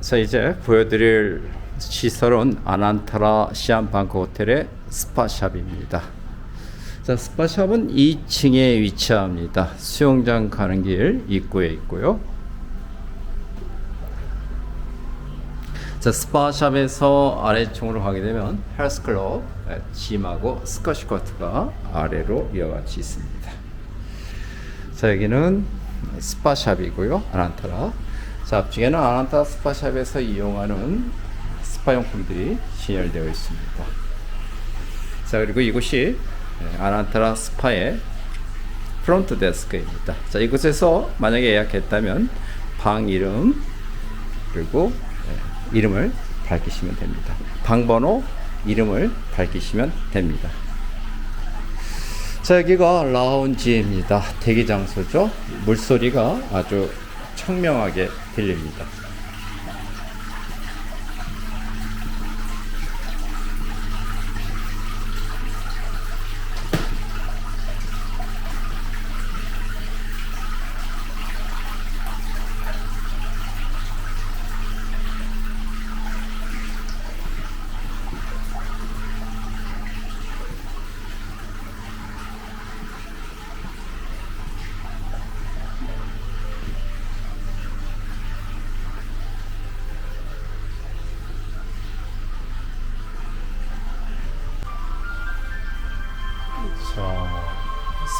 자 이제 보여드릴 시설은 아난타라 시안방크 호텔의 스파샵입니다. 자 스파샵은 2층에 위치합니다. 수영장 가는 길 입구에 있고요. 자 스파샵에서 아래층으로 가게 되면 헬스클럽 예, 짐하고 스쿼시 코트가 아래로 이와 같이 있습니다. 자 여기는 스파샵이고요 아난타라 자 앞쪽에는 아난타 스파샵에서 이용하는 스파용품들이 진열되어 있습니다 자 그리고 이곳이 예, 아난타라 스파의 프론트 데스크입니다 자 이곳에서 만약에 예약했다면 방 이름 그리고 예, 이름을 밝히시면 됩니다 방 번호 이름을 밝히시면 됩니다 자 여기가 라운지입니다. 대기 장소죠. 물소리가 아주 청명하게 들립니다.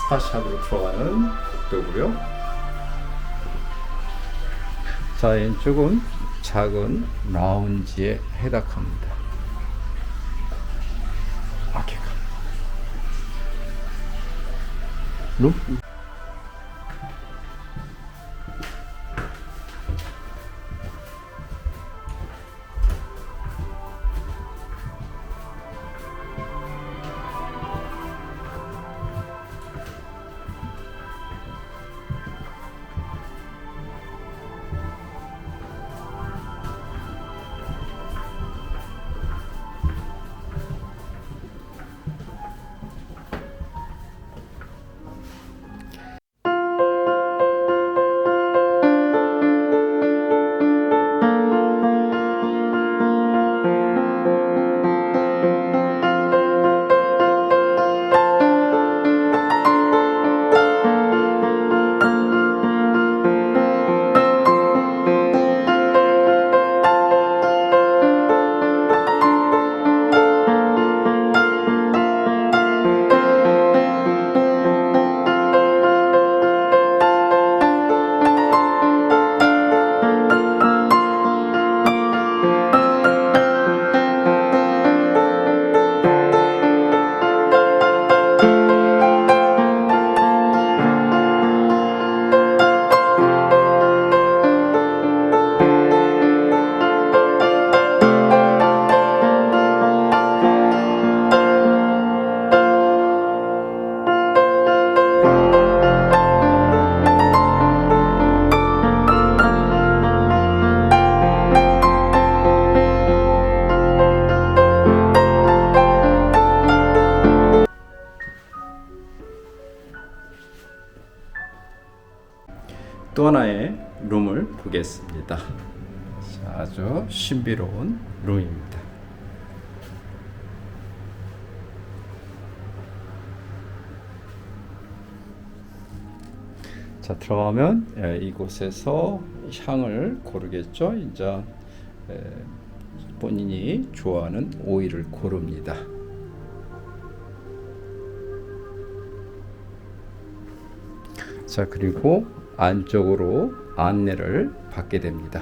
스파샵으로 들어가는 복도고요. 자 왼쪽은 작은 라운지에 해당합니다. 아케가 룸? 또 하나의 룸을 보겠습니다. 자, 아주 신비로운 룸입니다. 자 들어가면 예, 이곳에서 향을 고르겠죠. 이제 에, 본인이 좋아하는 오일을 고릅니다. 자 그리고 안쪽으로 안내를 받게 됩니다.